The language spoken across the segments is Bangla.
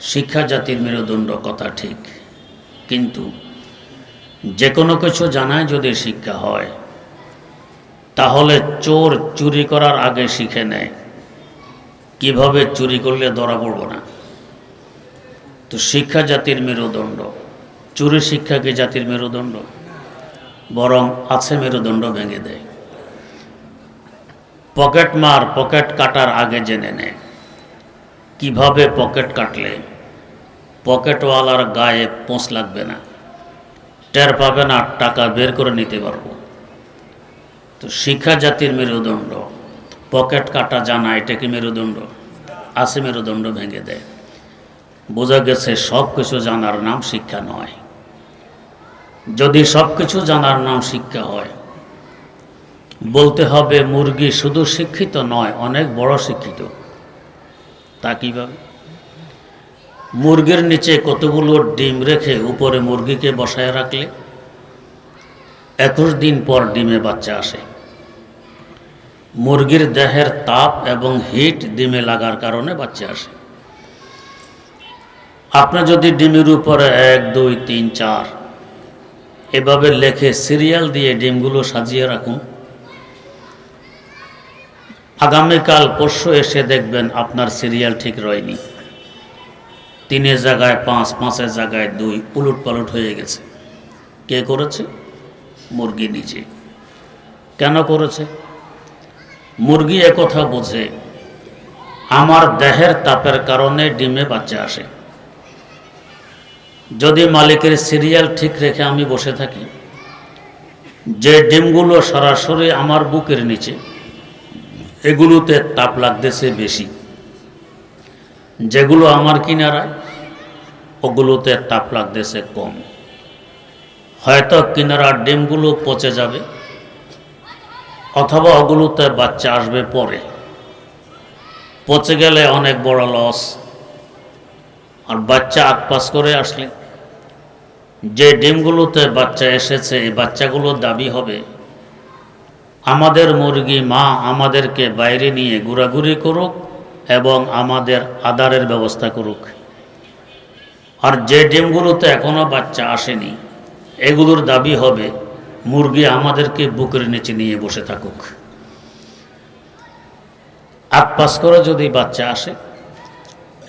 শিক্ষা জাতির মেরুদণ্ড কথা ঠিক, কিন্তু যে কোনো কিছু জানায় যদি শিক্ষা হয়, তাহলে চোর চুরি করার আগে শিখে নেয়। কীভাবে চুরি করলে ধরা পড়ব না? তো শিক্ষা জাতির মেরুদণ্ড। চুরি শিক্ষা কি জাতির মেরুদণ্ড? বরং আছে মেরুদণ্ড ভেঙে দেয়। পকেট মার পকেট কাটার আগে জেনে নেয়। কীভাবে পকেট কাটলে? পকেটওয়ালার গায়ে পোঁচ লাগবে না। টের পাবে না টাকা বের করে নিতে পারব। তো শিক্ষা জাতির মেরুদণ্ড। পকেট কাটা জানা, এটা কি মেরুদণ্ড? আছে মেরুদণ্ড ভেঙে দেয়। বোঝা গেছে সব কিছু জানার নাম শিক্ষা নয়। যদি সব কিছু জানার নাম শিক্ষা হয়, বলতে হবে মুরগি শুধু শিক্ষিত নয়, অনেক বড় শিক্ষিত। তা কীভাবে? মুরগির নিচে কতগুলো ডিম রেখে উপরে মুরগিকে বসায় রাখলে? একুশ দিন পর ডিমে বাচ্চা আসে। মুরগির দেহের তাপ এবং হিট ডিমে লাগার কারণে বাচ্চা আসে। আপনি যদি ডিমের উপরে এক, দুই, তিন, চার এভাবে লেখে সিরিয়াল দিয়ে ডিমগুলো সাজিয়ে রাখুন আগামীকাল পরশু এসে দেখবেন আপনার সিরিয়াল ঠিক রয়নি। তিনের জায়গায় পাঁচ, পাঁচের জায়গায় দুই উলট পালট হয়ে গেছে। কে করেছে? মুরগি নিজে। কেন করেছে? মুরগি একথা বোঝে, আমার দেহের তাপের কারণে ডিমে বাচ্চা আসে। যদি মালিকের সিরিয়াল ঠিক রেখে আমি বসে থাকি, যে ডিমগুলো সরাসরি আমার বুকের নিচে এগুলোতে তাপ লাগতেছে বেশি। যেগুলো আমার কিনারায়, ওগুলোতে তাপ লাগতেছে কম। হয়তো কিনারার ডিমগুলো পচে যাবে, অথবা ওগুলোতে বাচ্চা আসবে পরে। পচে গেলে অনেক বড় লস আর বাচ্চা আকপাস করে আসলে, যে ডিমগুলোতে বাচ্চা এসেছে, এই বাচ্চাগুলোর দাবি হবে আমাদের মুরগি, মা আমাদেরকে বাইরে নিয়ে ঘোরাঘুরি করুক এবং আমাদের আদারের ব্যবস্থা করুক। আর যে ডিমগুলোতে এখনও বাচ্চা আসেনি, এগুলোর দাবি হবে, মুরগি আমাদেরকে বুকের নিচে নিয়ে বসে থাকুক। আট পাস করে যদি বাচ্চা আসে,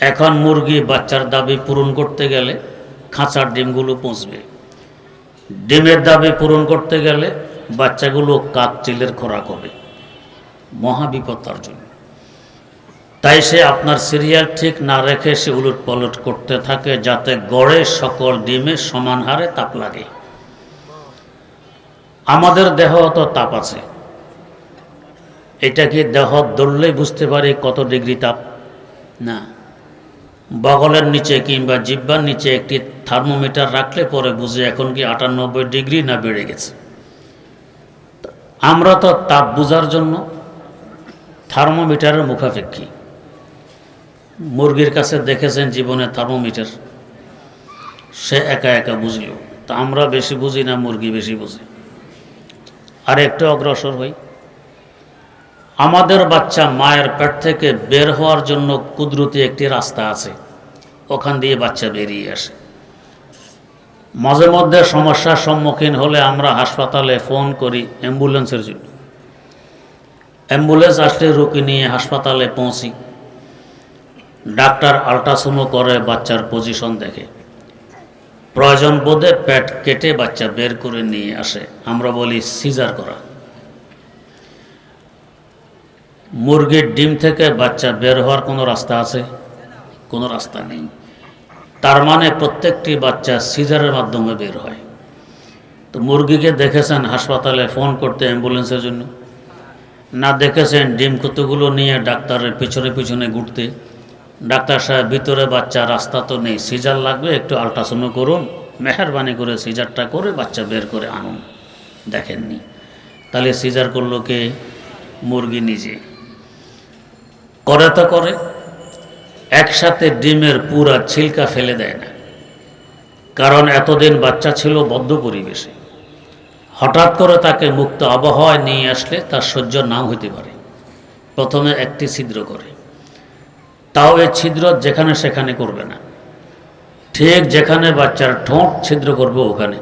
এখন মুরগি বাচ্চার দাবি পূরণ করতে গেলে খাঁচার ডিমগুলো পৌঁছবে ডিমের দাবি পূরণ করতে গেলে বাচ্চাগুলো কাক চিলের খোরাক হবে। মহাবিপদ তার জন্য। তাই সে আপনার সিরিয়াল ঠিক না রেখে সে উলট পালট করতে থাকে যাতে গড়ে সকল ডিমে সমান হারে তাপ লাগে। আমাদের দেহ অত তাপ আছে। এটা কি দেহ দৌড়লেই বুঝতে পারি কত ডিগ্রি তাপ? না। বগলের নিচে কিংবা জিব্বার নিচে একটি থার্মোমিটার রাখলে পরে বুঝে এখন কি আটানব্বই ডিগ্রি না বেড়ে গেছে। আমরা তো তাপ বোঝার জন্য থার্মোমিটারের মুখাপেক্ষী। মুরগির কাছে দেখেছেন জীবনে থার্মোমিটার। সে একা একা বুঝল। তা আমরা বেশি বুঝি না, মুরগি বেশি বুঝি। আর একটু অগ্রসর হই। আমাদের বাচ্চা মায়ের পেট থেকে বের হওয়ার জন্য কুদরতি একটি রাস্তা আছে। ওখান দিয়ে বাচ্চা বেরিয়ে আসে। মাঝে মধ্যে সমস্যার সম্মুখীন হলে আমরা হাসপাতালে ফোন করি অ্যাম্বুলেন্সের জন্য। অ্যাম্বুলেন্স আসলে রুগী নিয়ে হাসপাতালে পৌঁছি। ডাক্তার আল্ট্রাসাউন্ড করে, বাচ্চার পজিশন দেখে। প্রয়োজন বোধে পেট কেটে বাচ্চা বের করে নিয়ে আসে। আমরা বলি সিজার করা। মুরগির ডিম থেকে বাচ্চা বের হওয়ার কোনো রাস্তা আছে? কোনো রাস্তা নেই। তার মানে প্রত্যেকটি বাচ্চা সিজারের মাধ্যমে বের হয়। তো মুরগিকে দেখেছেন হাসপাতালে ফোন করতে অ্যাম্বুলেন্সের জন্য? না দেখেছেন ডিম কতগুলো নিয়ে ডাক্তারের পিছনে পিছনে ঘুরতে? ডাক্তার সাহেব, ভিতরে বাচ্চা, রাস্তা তো নেই, সিজার লাগবে, একটু আল্ট্রাসাউন্ড করুন, মেহরবানি করে সিজারটা করে বাচ্চা বের করে আনুন। দেখেননি। তাহলে সিজার করল কে? মুরগি নিজে। করে তো করে একসাথে ডিমের পুরা ছিলকা ফেলে দেয় না। কারণ এতদিন বাচ্চা ছিল বদ্ধ পরিবেশে। হঠাৎ করে তাকে মুক্ত আবহাওয়ায় নিয়ে আসলে তার সহ্য নাও হতে পারে। প্রথমে একটি ছিদ্র করে। তাও এই ছিদ্র যেখানে সেখানে করবে না। ঠিক যেখানে বাচ্চার ঠোঁট ছিদ্র করবে ওখানে।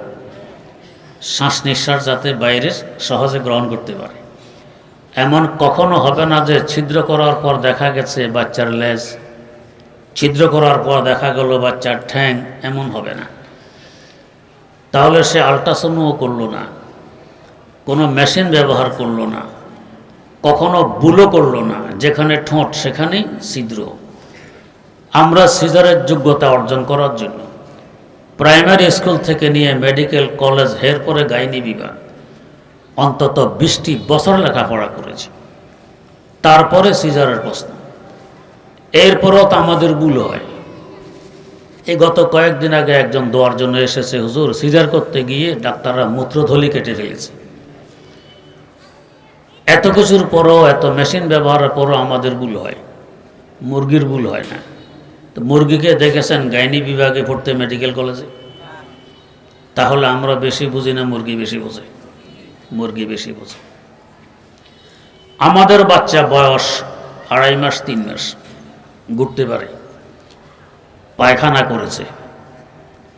শ্বাস নিঃশ্বাস যাতে বাইরে সহজে গ্রহণ করতে পারে। এমন কখনো হবে না যে ছিদ্র করার পর দেখা গেছে বাচ্চার লেজ ছিদ্র করার পর দেখা গেল বাচ্চার ঠ্যাং এমন হবে না। তাহলে সে আল্ট্রাসাউন্ডও করল না, কোনো মেশিন ব্যবহার করল না, কখনো বুলো করল না, যেখানে ঠোঁট সেখানেই ছিদ্র। আমরা সিজারের যোগ্যতা অর্জন করার জন্য প্রাইমারি স্কুল থেকে নিয়ে মেডিকেল কলেজ হের পরে গাইনি বিভাগ অন্তত বিশটি বছর লেখাপড়া করেছি। তারপরে সিজারের প্রশ্ন। এরপরও তো আমাদের ভুল হয়। এই গত কয়েকদিন আগে একজন দোয়ার জন্য এসেছে, হুজুর, সিজার করতে গিয়ে ডাক্তাররা মূত্রথলি কেটে ফেলেছে। এত কিছুর পরও, এত মেশিন ব্যবহারের পরও আমাদের ভুল হয়। মুরগির ভুল হয় না। তো মুরগিকে দেখেছেন গাইনি বিভাগে পড়তে মেডিকেল কলেজে? তাহলে আমরা বেশি বুঝি না মুরগি বেশি বোঝে? মুরগি বেশি বোঝে। আমাদের বাচ্চা বয়স আড়াই মাস, তিন মাস। ঘুরতে পারে। পায়খানা করেছে।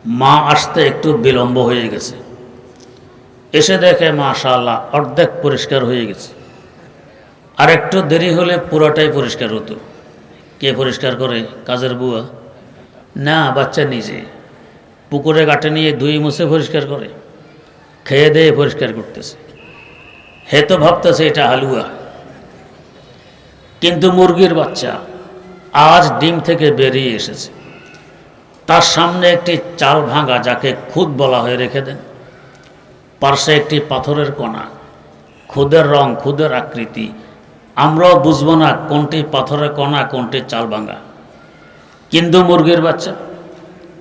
মা আসতে একটু বিলম্ব হয়ে গেছে। এসে দেখে মাশাল্লাহ অর্ধেক পরিষ্কার হয়ে গেছে। আর একটু দেরি হলে পুরোটাই পরিষ্কার হতো। কে পরিষ্কার করে? কাজের বুয়া। না, বাচ্চা নিজে। পুকুরে গাটে নিয়ে দুই মুছে পরিষ্কার করে। খেয়ে দিয়ে পরিষ্কার করতেছে। হে তো ভাবতেছে এটা হালুয়া। কিন্তু মুরগির বাচ্চা। আজ ডিম থেকে বেরিয়ে এসেছে। তার সামনে একটি চাল ভাঙা যাকে খুদ বলা হয়ে রেখে দেন। পার্শ্বে একটি পাথরের কণা। খুদের রং, খুদের আকৃতি। আমরাও বুঝব না কোনটি পাথরের কণা, কোনটি চাল ভাঙা। কিন্তু মুরগির বাচ্চা,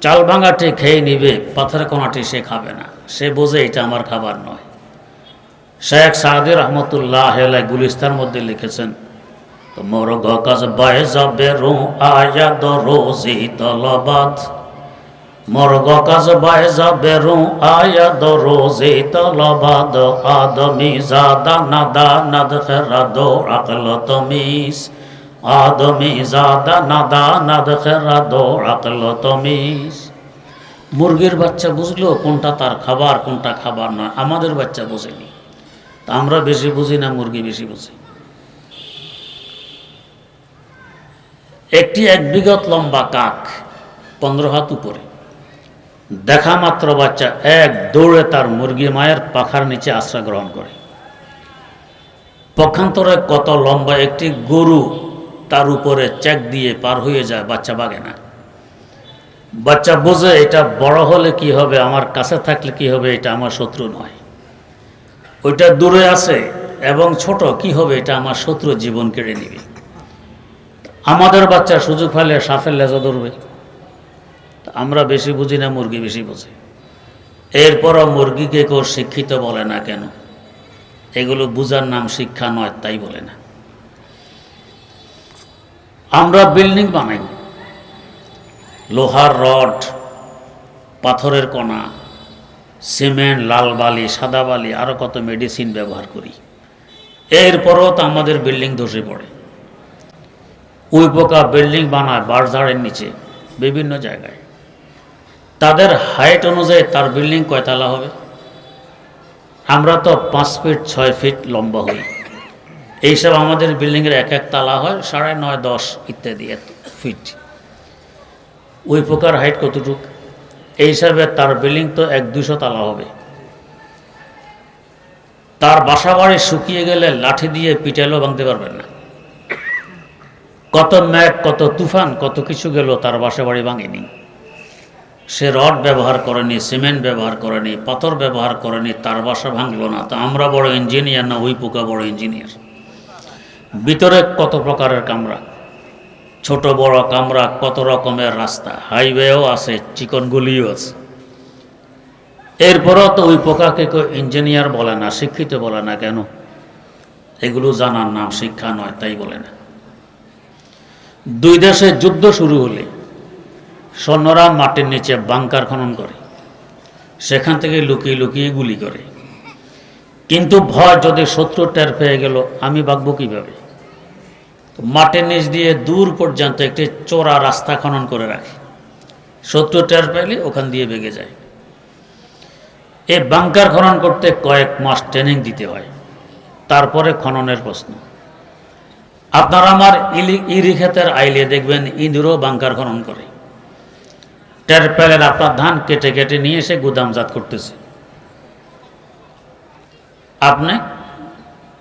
চাল ভাঙাটি খেয়ে নিবে, পাথরের কণাটি সে খাবে না। সে বোঝে এটা আমার খাবার নয়। শেখ সাদি রহমতুল্লাহ গুলিস্তার মধ্যে লিখেছেন মোর গকাজ বায় যাবে রু আয়া দ রোজি তলবাদ মোর গকাজ বায় যাবে রু আয়া দ রোজি তলবাদ আদমি জাদা নাদা নাদ খেরা দো আকল তমিস আদমি জাদা নাদা নাদ খেরা দো আকল তমিস মুরগির বাচ্চা বুঝলো কোনটা তার খাবার, কোনটা খাবার নয় আমাদের বাচ্চা বোঝেনি। তা আমরা বেশি বুঝি না, মুরগি বেশি বুঝি। একটি এক বিগত লম্বা কাক, পনেরো হাত উপরে। দেখা মাত্র বাচ্চা এক দৌড়ে তার মুরগি মায়ের পাখার নিচে আশ্রয় গ্রহণ করে। পক্ষান্তরে কত লম্বা একটি গরু তার উপরে চেক দিয়ে পার হয়ে যায়, বাচ্চা বাগে না। বাচ্চা বোঝে, এটা বড় হলে কি হবে? আমার কাছে থাকলে কি হবে? এটা আমার শত্রু নয়। ওইটা দূরে আছে এবং ছোট, কি হবে? এটা আমার শত্রু জীবন কেড়ে নিবে। আমাদের বাচ্চা সুযোগ পাইলে সাফের লেজা ধরবে। আমরা বেশি বুঝি না, মুরগি বেশি বুঝি। এরপরও মুরগিকে কেউ শিক্ষিত বলে না কেন? এগুলো বুঝার নাম শিক্ষা নয়, তাই বলে না। আমরা বিল্ডিং বানাই। লোহার রড, পাথরের কণা, সিমেন্ট, লাল বালি, সাদা বালি আরও কত মেডিসিন ব্যবহার করি। এরপরও তো আমাদের বিল্ডিং ধসে পড়ে। উই পোকা বিল্ডিং বানায় বাঁশঝাড়ের নিচে, বিভিন্ন জায়গায়। তাদের হাইট অনুযায়ী তার বিল্ডিং কয়তলা হবে? আমরা তো পাঁচ ফিট, ছয় ফিট লম্বা হই। এইসব আমাদের বিল্ডিংয়ের এক এক তালা হয়, সাড়ে নয়, দশ ইত্যাদি এত ফিট। ওই পোকার হাইট কতটুক? এই হিসাবে তার বিল্ডিং তো এক দুশো তালা হবে। তার বাসা বাড়ি শুকিয়ে গেলে লাঠি দিয়ে পিটাইলেও ভাঙতে পারবেন না। কত ম্যাগ কত তুফান, কত কিছু গেল, তার বাসা বাড়ি ভাঙেনি। সে রড ব্যবহার করেনি, সিমেন্ট ব্যবহার করেনি, পাথর ব্যবহার করেনি, তার বাসা ভাঙল না। তো আমরা বড় ইঞ্জিনিয়ার না ওই পোকা বড় ইঞ্জিনিয়ার? ভিতরে কত প্রকারের কামরা ছোট, বড় কামরা কত রকমের রাস্তা? হাইওয়েও আছে চিকন গুলিও আছে। এরপরও তো ওই পোকাকে কেউ ইঞ্জিনিয়ার বলে না, শিক্ষিত বলে না কেন? এগুলো জানার নাম শিক্ষা নয়, তাই বলে না। দুই দেশে যুদ্ধ শুরু হলে সৈন্যরা মাটির নিচে বাংকার খনন করে, সেখান থেকে লুকিয়ে লুকিয়ে গুলি করে। কিন্তু ভয় যদি শত্রু টের পেয়ে গেল, আমি বাগবো কীভাবে? মাটির নিচ দিয়ে দূর পর্যন্ত একটি চোরা রাস্তা খনন করে রাখে। শত্রু টের পেলে ওখান দিয়ে বেগে যায়। এই বাংকার খনন করতে কয়েক মাস ট্রেনিং দিতে হয়। তারপরে খননের প্রশ্ন। আপনার আমার ইরি ক্ষেতের আইলে দেখবেন ইঁদুরও বাংকার খনন করে। টের পেলেন আপনার ধান কেটে কেটে নিয়ে এসে গুদামজাত করতেছে। আপনি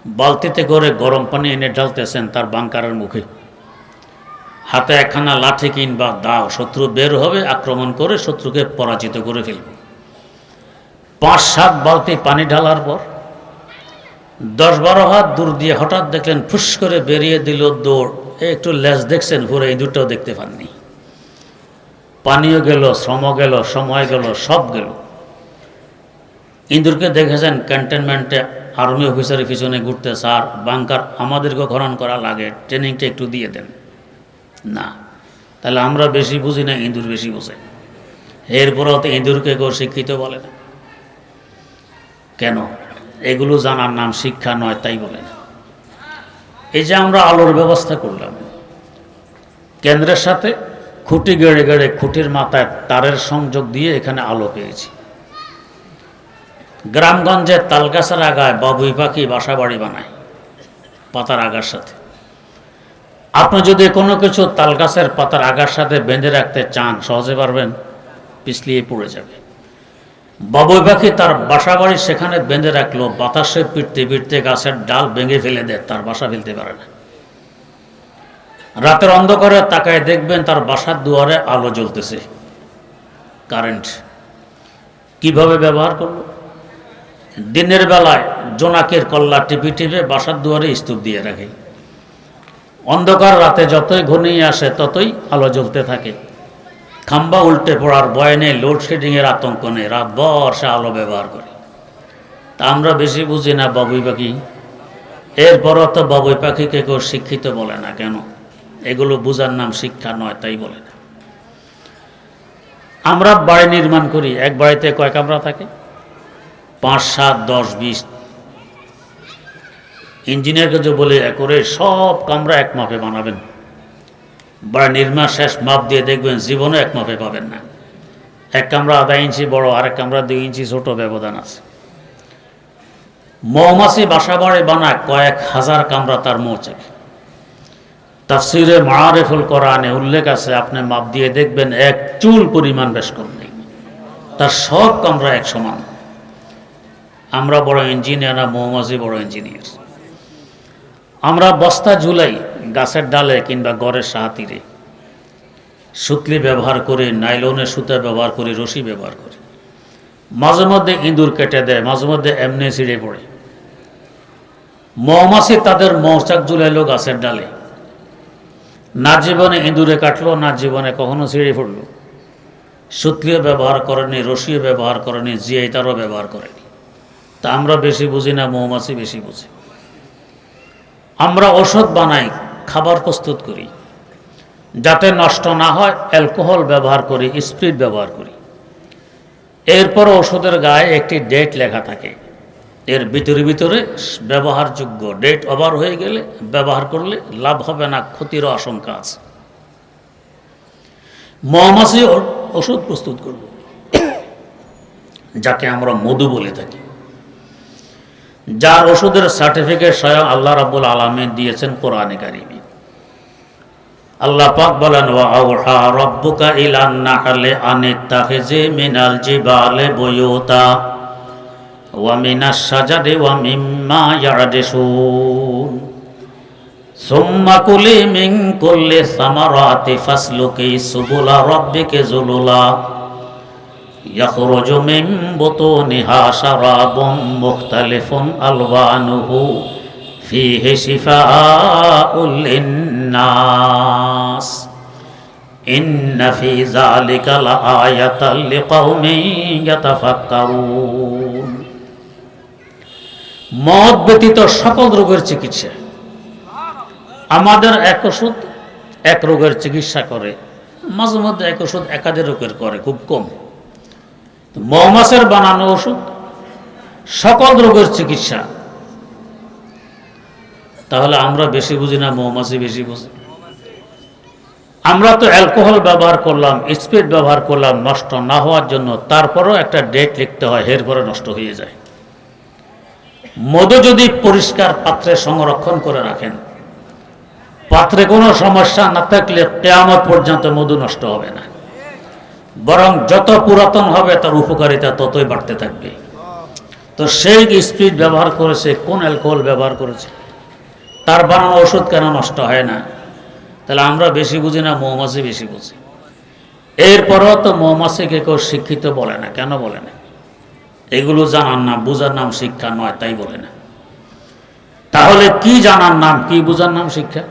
বালতিতে করে গরম পানি এনে ঢালতেছেন তার বাংকারের মুখে। হাতে একখানা লাঠি কিংবা দাও, শত্রু বের হবে, আক্রমণ করে শত্রুকে পরাজিত করে ফেলবে। পাঁচ সাত বালতি পানি ঢালার পর দশ বারো হাত দূর দিয়ে হঠাৎ দেখলেন ফুস করে বেরিয়ে দিল দৌড়। একটু লেজ দেখছেন ঘুরে এই দুটাও দেখতে পাননি। পানিও গেল, শ্রম গেল, সময় গেল, সব গেল। ইন্দুরকে দেখেছেন, ক্যান্টনমেন্টে আর্মি অফিসারের পিছনে ঘুরতে, স্যার, বাংকার আমাদেরকে খনন করা লাগে, ট্রেনিংটা একটু দিয়ে দেন। না, তাহলে আমরা বেশি বুঝি না, ইঁদুর বেশি বোঝে। এরপরেও তো ইঁদুরকে কেউ শিক্ষিত বলে না। কেন? এগুলো জানার নাম শিক্ষা নয়, তাই বলে। না এই যে আমরা আলোর ব্যবস্থা করলাম, কেন্দ্রের সাথে খুঁটি গেড়ে গেড়ে খুঁটির মাথায় তারের সংযোগ দিয়ে এখানে আলো পেয়েছি। গ্রামগঞ্জে তালগাছের আগায় বাবুই পাখি বাসা বাড়ি বানায়, পাতার আগার সাথে। আপনি যদি কোনো কিছু তালগাছের পাতার আগার সাথে বেঁধে রাখতে চান, সহজে পারবেন, পিছলিয়ে পড়ে যাবে। বাবুই পাখি তার বাসা বাড়ি সেখানে বেঁধে রাখল, বাতাসে পিটতে পিটতে গাছের ডাল ভেঙে ফেলে দেয়, তার বাসা ফেলতে পারে না। রাতের অন্ধকারে তাকায় দেখবেন তার বাসার দুয়ারে আলো জ্বলতেছে। কারেন্ট কীভাবে ব্যবহার করল? দিনের বেলায় জোনাকের কল্লা টিপি টিপে বাসার দুয়ারে স্তূপ দিয়ে রাখে। অন্ধকার রাতে যতই ঘনিয়ে আসে, ততই আলো জ্বলতে থাকে। খাম্বা উল্টে পড়ার ভয় নেই লোডশেডিংয়ের আতঙ্ক নেই, রাত সে আলো ব্যবহার করে। তা আমরা বেশি বুঝি না বাবুই পাখি। এরপরও তো বাবুই পাখিকে কেউ শিক্ষিত বলে না কেন? এগুলো বোঝার নাম শিক্ষা নয়, তাই বলে না। আমরা বাড়ি নির্মাণ করি, এক বাড়িতে কয় কামরা থাকে? পাঁচ, সাত, দশ, বিশ। ইঞ্জিনিয়ারকে যে বলে করে সব কামরা এক মাপে বানাবেন। বাড়ি নির্মাণ শেষ মাপ দিয়ে দেখবেন জীবনও এক মাপে পাবেন না। এক কামরা আধা ইঞ্চি বড়, আরেক কামরা দুই ইঞ্চি ছোট ব্যবধান আছে। মৌমাছি বাসা বাড়ি বানায় কয়েক হাজার কামরা তার মৌচাকে। তাফসিরে মারেফুল কোরআনে উল্লেখ আছে, আপনি মাপ দিয়ে দেখবেন এক চুল পরিমাণ বেশ কম নেই। তার সব কামরা এক সমান। আমরা বড় ইঞ্জিনিয়ার মৌমাছি বড় ইঞ্জিনিয়ার। আমরা বস্তা ঝুলাই গাছের ডালে কিংবা গড়ের সাহাতিরে সুতলি ব্যবহার করে নাইলনের সুতা ব্যবহার করে, রশি ব্যবহার করি। মাঝে মধ্যে ইঁদুর কেটে দেয়, মাঝে মধ্যে এমনি ছিঁড়ে পড়ে। মৌমাছি তাদের মৌচাক ঝুলাইলো গাছের ডালে। না জীবনে ইঁদুরে কাটলো, না জীবনে কখনো ছিঁড়ে পড়ল। সুতলিও ব্যবহার করেনি, রশিও ব্যবহার করেনি জিয়াই তারও ব্যবহার করেনি। তা আমরা বেশি বুঝি না, মৌমাছি বেশি বুঝি। আমরা ওষুধ বানাই খাবার প্রস্তুত করি। যাতে নষ্ট না হয়, অ্যালকোহল ব্যবহার করি, স্পিরিট ব্যবহার করি। এরপর ওষুধের গায়ে একটি ডেট লেখা থাকে। এর ভিতরে ভিতরে ব্যবহারযোগ্য ডেট ওভার হয়ে গেলে, ব্যবহার করলে লাভ হবে না ক্ষতিরও আশঙ্কা আছে। মৌমাছি ওষুধ প্রস্তুত করব। যাকে আমরা মধু বলে থাকি। যার ওষুধের সার্টিফিকেট স্বয়ং আল্লাহ রাব্বুল আলমিন দিয়েছেন কোরআনে কারিমে। আল্লাহ পাক বলেন ওয়া আওহা রাব্বুকা ইলান নাহলে আনিত্তাখিজি মিনাল জিবালে বুয়ুতা ওয়া মিনাশ শাজারি ওয়া মিম্মা ইয়ারদিসুন সুম্মা কুলি মিন কুল্লি সামারাতি ফাসলুকি সুবুলা রাব্বিকে জুলুলা يخرج من بطونها شراب مختلف ألوانه فيه شفاء للناس إن في ذلك لآية لقوم يتفكرون মদ ব্যতীত সকল রোগের চিকিৎসা আমাদের এক ওষুধ এক রোগের চিকিৎসা করে মাঝে মধ্যে এক ওষুধ একাধিক রোগের করে খুব কম মৌমাছের বানানো ওষুধ সকল রোগের চিকিৎসা তাহলে আমরা বেশি বুঝি না, মৌমাছি বেশি বুঝি। আমরা তো অ্যালকোহল ব্যবহার করলাম, স্পিড ব্যবহার করলাম, নষ্ট না হওয়ার জন্য, তারপরও একটা ডেট লিখতে হয়, এর পরে নষ্ট হয়ে যায়। মধু যদি পরিষ্কার পাত্রে সংরক্ষণ করে রাখেন, পাত্রে কোনো সমস্যা না থাকলে কেয়ামত পর্যন্ত মধু নষ্ট হবে না। বরং যত পুরাতন হবে, তার উপকারিতা ততই বাড়তে থাকবে। তো সেই স্পিড ব্যবহার করেছে, কোন অ্যালকোহল ব্যবহার করেছে? তার বানানো ওষুধ কেন নষ্ট হয় না? তাহলে আমরা বেশি বুঝি না মৌমাছি বেশি বুঝি? এরপরও তো মৌমাছিকে কেউ শিক্ষিত বলে না। কেন বলে না? এগুলো জানার নাম, বুঝার নাম শিক্ষা নয়, তাই বলে না। তাহলে কি জানার নাম, কি বুঝার নাম শিক্ষা?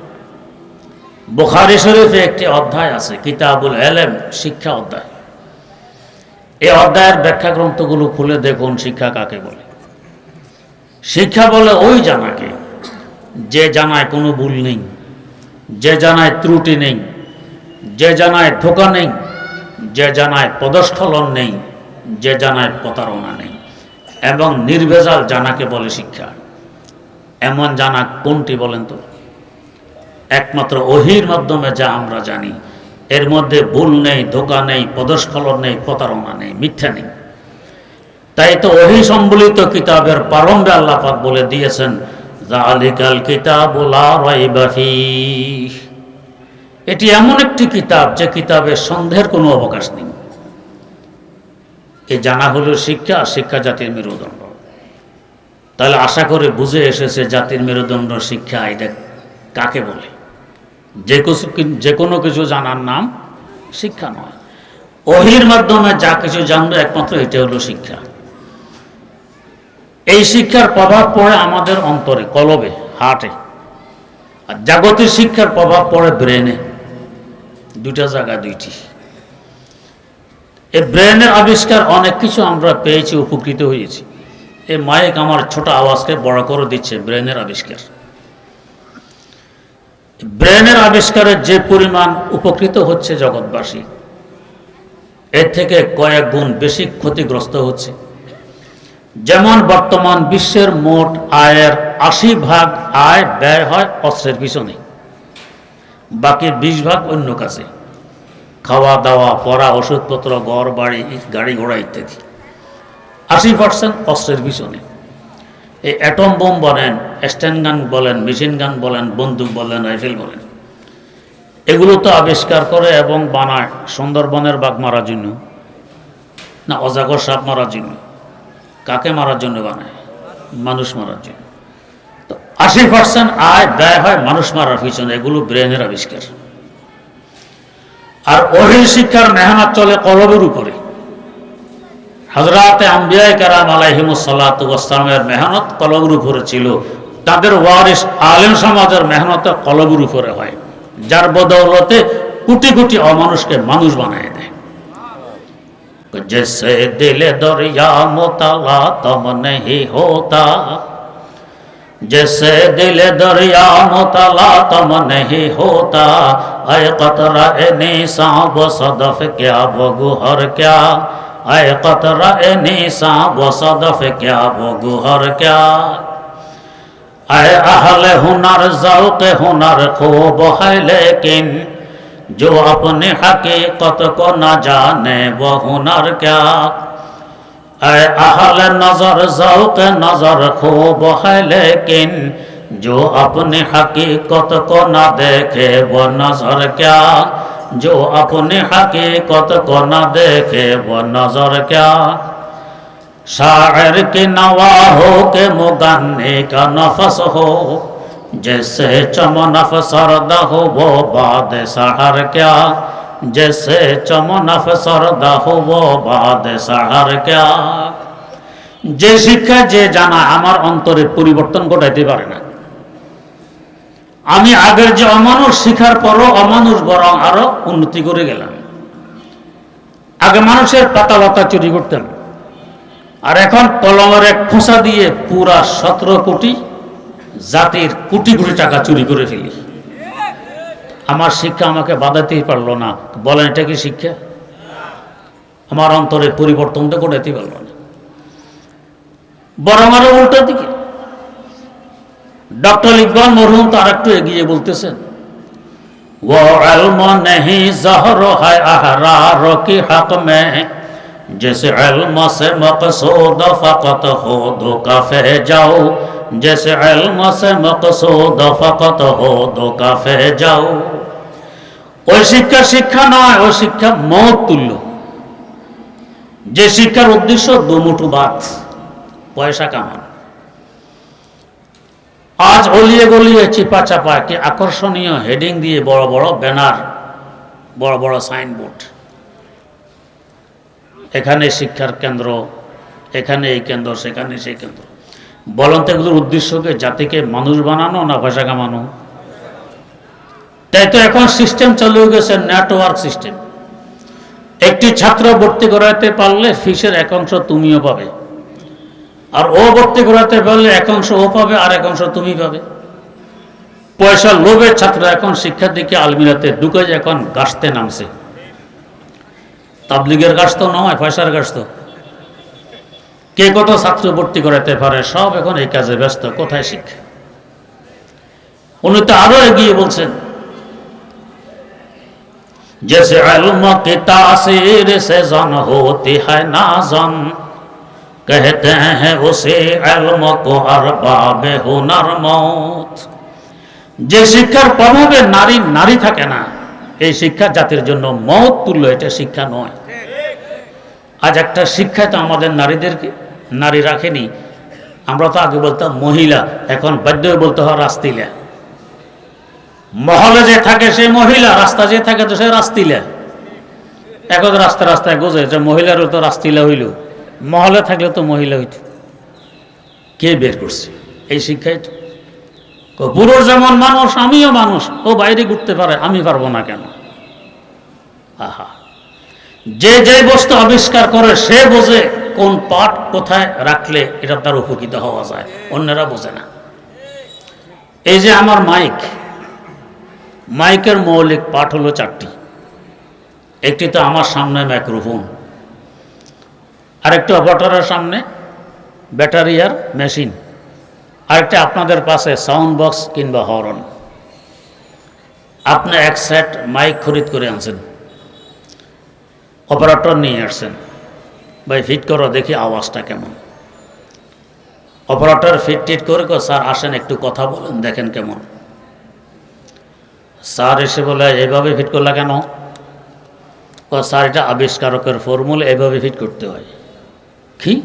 বুখারি শরীফে একটি অধ্যায় আছে, কিতাবুল এলেম, শিক্ষা অধ্যায়। এই অধ্যায়ের ব্যাখ্যা গ্রন্থগুলো খুলে দেখুন শিক্ষা কাকে বলে। শিক্ষা বলে ওই জানাকে যে জানায় কোনো ভুল নেই, যে জানায় ত্রুটি নেই, যে জানায় ধোকা নেই, যে জানায় পদস্খলন নেই, যে জানায় প্রতারণা নেই এবং নির্ভেজাল জানাকে বলে শিক্ষা। এমন জানা কোনটি বলেন তো? একমাত্র ওহির মাধ্যমে যা আমরা জানি, এর মধ্যে ভুল নেই, ধোকা নেই, পদস্খলন নেই, প্রতারণা নেই, মিথ্যা নেই। তাই তো ওহি সম্বলিত কিতাবের প্রারম্ভে আল্লাহ পাক বলে দিয়েছেন জালিকাল কিতাবুলা। এটি এমন একটি কিতাব যে কিতাবের সন্দেহের কোনো অবকাশ নেই। এই জানা হলো শিক্ষা শিক্ষা জাতির মেরুদণ্ড। তাহলে আশা করে বুঝে এসেছে জাতির মেরুদণ্ড শিক্ষা, এটা কাকে বলে? যে কিছু যে কোনো কিছু জানার নাম শিক্ষা নয়। ওহির মাধ্যমে যা কিছু জানবে একমাত্র এটা হলো শিক্ষা। এই শিক্ষার প্রভাব পড়ে আমাদের অন্তরে, কলবে, হার্টে। আর জাগতিক শিক্ষার প্রভাব পড়ে ব্রেনে। দুটা জায়গা দুইটি। এই ব্রেনের আবিষ্কার অনেক কিছু আমরা পেয়েছি, উপকৃত হয়েছি। এই মাইক আমার ছোট আওয়াজকে বড় করে দিচ্ছে, ব্রেনের আবিষ্কার। ব্রেনের আবিষ্কারের যে পরিমাণ উপকৃত হচ্ছে জগৎবাসী, এর থেকে কয়েক গুণ বেশি ক্ষতিগ্রস্ত হচ্ছে। যেমন বর্তমান বিশ্বের মোট আয়ের আশি ভাগ আয় ব্যয় হয় অস্ত্রের পিছনে, বাকি বিশ ভাগ অন্য কাছে খাওয়া দাওয়া, পড়া, ওষুধপত্র, ঘর, বাড়ি, গাড়ি ঘোড়া ইত্যাদি। আশি পার্সেন্ট অস্ত্রের পিছনে। এই অ্যাটম বোম বলেন, স্ট্যান্ড গান বলেন, মেশিন গান বলেন, বন্দুক বলেন, রাইফেল বলেন। এগুলো তো আবিষ্কার করে এবং বানায় সুন্দরবনের বাঘ মারার জন্য, না অজাগর সাপ মারার জন্য। কাকে মারার জন্য বানায়? মানুষ মারার জন্য। তো আশি পার্সেন্ট আয়, ব্যয় হয় মানুষ মারার পিছনে, এগুলো ব্রেনের আবিষ্কার। আর অহির শিক্ষার মেহনত চলে কলবের উপরে। হজরাতে আম্বিয়াই কারাম আলাইহিমসাল্লামের মেহনত কলবের উপরে ছিল। তাদের ওয়ারিস আলেম সমাজের মেহনত কলবের উপরে হয়। যার বদৌলতে কোটি কোটি অমানুষকে মানুষ বানায় দেয়। जैसे दिल दरिया मुतला तम नहीं होता। जैसे दिल दरिया मुतला तम नहीं होता। अय कतरा निसा वो सदफ क्या वो क्या। अय कतरा निसा वो सदफ क्या वो क्या। अय अहले हुनर, जौक हुनर खूब है लेकिन जो अपने हकीकत को न जाने वो हुनर क्या ऐ अहल नजर जौक नजर खूब है लेकिन जो अपने हकीकत को न देखे वो नजर क्या जो अपने हकीकत को न देखे वो नजर क्या शायर के नवा हो के मुगन्ने का नफस हो जैसे चमन अफसरद हो वो बाद सहर क्या जैसे चमन अफसरद हो वो बाद सहर क्या যে শিক্ষা যে জানা আমার অন্তরে পরিবর্তন ঘটাইতে পারে না আমি আগের যে অমানুষ শিখার পরও অমানুষ বরং আরো উন্নতি করে গেলাম আগে মানুষের পাতা লতা চুরি করতেন আর এখন কলমের এক খোঁচা দিয়ে পুরা সতেরো কোটি জাতির কোটি কোটি টাকা চুরি করে ফেলি আমার শিক্ষা আমাকে বাধাতেই পারলো না বলেন এটা কি শিক্ষা আমার অন্তরে পরিবর্তন তো ঘটাতে পারলো না বরং আরো উল্টো দিকে ডক্টর ইকবাল মরহুম তার একটু এগিয়ে বলতেছেন वो इल्म नहीं जहर है अहरार की हक में जिस इल्म से मकसूद फकत हो धोखा फह जाओ جس علم سے مقصود فقط হো دو کافے যাও। ওই শিক্ষা শিক্ষা নয়, ওই শিক্ষা মত তুল্য। যে শিক্ষার উদ্দেশ্য দুমুঠু বাদ পয়সা কামান। আজ অলিয়ে গলিয়ে চিপা চাপা চাপাকে আকর্ষণীয় হেডিং দিয়ে বড় বড় ব্যানার, বড় বড় সাইনবোর্ড। এখানে শিক্ষার কেন্দ্র, এখানে এই কেন্দ্র, সেখানে সেই কেন্দ্র। বলেন তো এগুলোর উদ্দেশ্যকে জাতিকে মানুষ বানানো না পয়সা কামানো? তাই তো এখন সিস্টেম চালু হয়ে গেছে নেটওয়ার্ক সিস্টেম একটি ছাত্র ভর্তি করাতে পারলে ফিসের এক অংশ তুমিও পাবে। আর ও ভর্তি করাতে পারলে এক অংশ ও পাবে আর এক অংশ তুমি পাবে। পয়সা লোভের ছাত্র এখন শিক্ষার দিকে আলমিরাতে ঢুকে এখন গাছতে নামছে। তাবলিগের গাছ তো নয়, পয়সার গাছ তো। কে কত ছাত্র ভর্তি করাতে পারে সব এখন এই কাজে ব্যস্ত কোথায় শিক্ষা উনি তো আরো এগিয়ে বলছেন जैसे इल्म की तासीर से जन होती है नाजन कहते हैं उसे इल्म को अरबाब हुनर मौत যে শিক্ষার প্রভাবে নারী নারী থাকে না এই শিক্ষা জাতির জন্য মত তুল্য এটা শিক্ষা নয় আজ একটা শিক্ষা তো আমাদের নারীদেরকে নারী রাখেনি। আমরা তো আগে বলতাম মহিলা, এখন বাধ্য বলতে হয় রাস্তিলা। মহলে যে থাকে সে মহিলা, রাস্তা যে থাকে তো সে রাস্তিলা। এখন রাস্তা রাস্তায় গোজে, যে মহিলারও তো রাস্তিলা হইল। মহলে থাকলে তো মহিলা হইত। কে বের করছে? এই ও পুরুষ যেমন মানুষ, আমিও মানুষ। ও বাইরে ঘুরতে পারে, আমি পারব না কেন? আহা। যে যে বস্তু আবিষ্কার করে সে বোঝে কোন পাঠ কোথায় রাখলে এটা তার উপকৃত হওয়া যায়, অন্যরা বোঝে না। এই যে আমার মাইক, মাইকের মৌলিক পাঠ হলো চারটি। একটি তো আমার সামনে মাইক্রোফোন, আরেকটি অপারেটরের সামনে ব্যাটারি আর মেশিন, আরেকটা আপনাদের পাশে সাউন্ড বক্স কিংবা হরন। আপনি এক সেট মাইক খরিদ করে আনছেন। অপারেটর নিয়ে আসছেন। ভাই ফিট করো, দেখি আওয়াজটা কেমন। অপারেটর ফিট টিট করে স্যার আসেন, একটু কথা বলেন, দেখেন কেমন। স্যার এসে বলে, এইভাবে ফিট করলা কেন? স্যার, এটা আবিষ্কারকের ফর্মুলা এইভাবে ফিট করতে হয়। কি?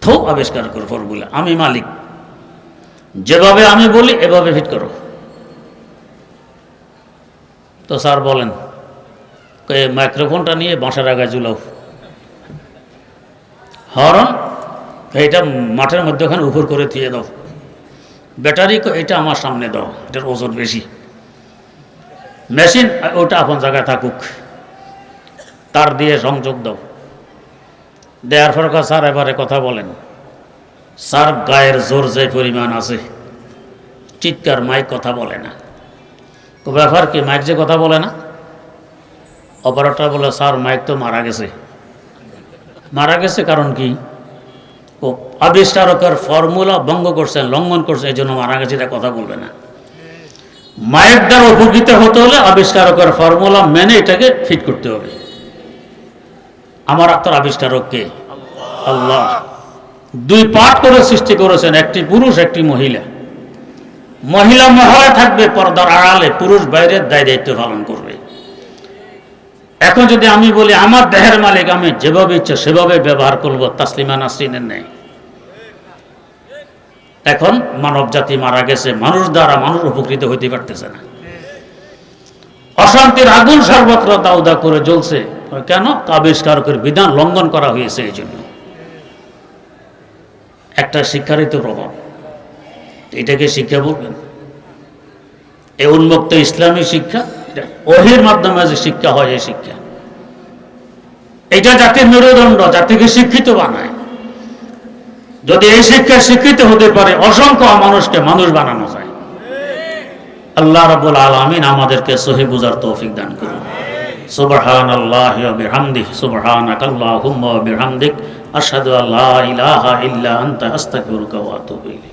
থো, আবিষ্কারকের ফর্মুলা আমি মালিক। যেভাবে আমি বলি, এভাবে ফিট করো। তো স্যার বলেন মাইক্রোফোনটা নিয়ে বাঁশের আগায় জুলাও হরন এইটা মাঠের মধ্যে ওখানে উপর করে দিয়ে দাও। ব্যাটারি এটা আমার সামনে দাও, এটার ওজন বেশি। মেশিন ওটা আপন জায়গায় থাকুক। তার দিয়ে সংযোগ দাও। দেওয়ার পর স্যার এবারে কথা বলেন। স্যার, গায়ের জোর যে পরিমাণ আছে, চিৎকার মাইক কথা বলে না। ব্যাপার কি, মাইক যে কথা বলে না? অপারেটর বলে, স্যার, মাইক তো মারা গেছে। মারা গেছে কারণ কি? ও আবিষ্কারকের ফর্মুলা ভঙ্গ করছেন, লঙ্ঘন করছে এই জন্য মারা গেছে, এটা কথা বলবে না। মায়ের দ্বারা উপকৃত হতে হলে আবিষ্কারকের ফর্মুলা মেনে এটাকে ফিট করতে হবে। আমার আত্মার আবিষ্কারক কে? আল্লাহ। দুই পাঠ করে সৃষ্টি করেছেন, একটি পুরুষ, একটি মহিলা। মহিলা মহলে থাকবে, পর্দার আড়ালে পুরুষ বাইরের দায় দায়িত্ব পালন করবে। এখন যদি আমি বলি, আমার দেহের মালিক, আমি যেভাবে ইচ্ছে সেভাবে ব্যবহার করব, তাসলিমা নাসরিনের নেই। এখন মানব জাতি মারা গেছে, মানুষ দ্বারা মানুষ উপকৃত হইতে পারতেছে না। অশান্তির আগুন সর্বত্র দাউদা করে জ্বলছে। কেন? আবিষ্কারকের বিধান লঙ্ঘন করা হয়েছে এই জন্য একটা শিক্ষারিত প্রভাব। এটাকে শিক্ষা বলবেন? এই উন্মুক্ত ইসলামী শিক্ষা ওহির মাধ্যমে যে শিক্ষা হয়, এই শিক্ষা। এটা জাতির মেরুদণ্ড, জাতিকে শিক্ষিত বানায়। যদি এই শিক্ষা শিক্ষিত হতে পারে, অসংখ্য মানুষকে মানুষ বানানো যায়। আল্লাহ রাব্বুল আলামিন আমাদেরকে সহি বুঝার তৌফিক দান করুন। সুবহান আল্লাহ বিহামদিহ, সুবহানাক আল্লাহুম্মা বিহামদিক, আশহাদু আল্লা ইলাহা ইল্লা আনতা, আস্তাগফিরুকা ওয়া আতুবু ইলাইক।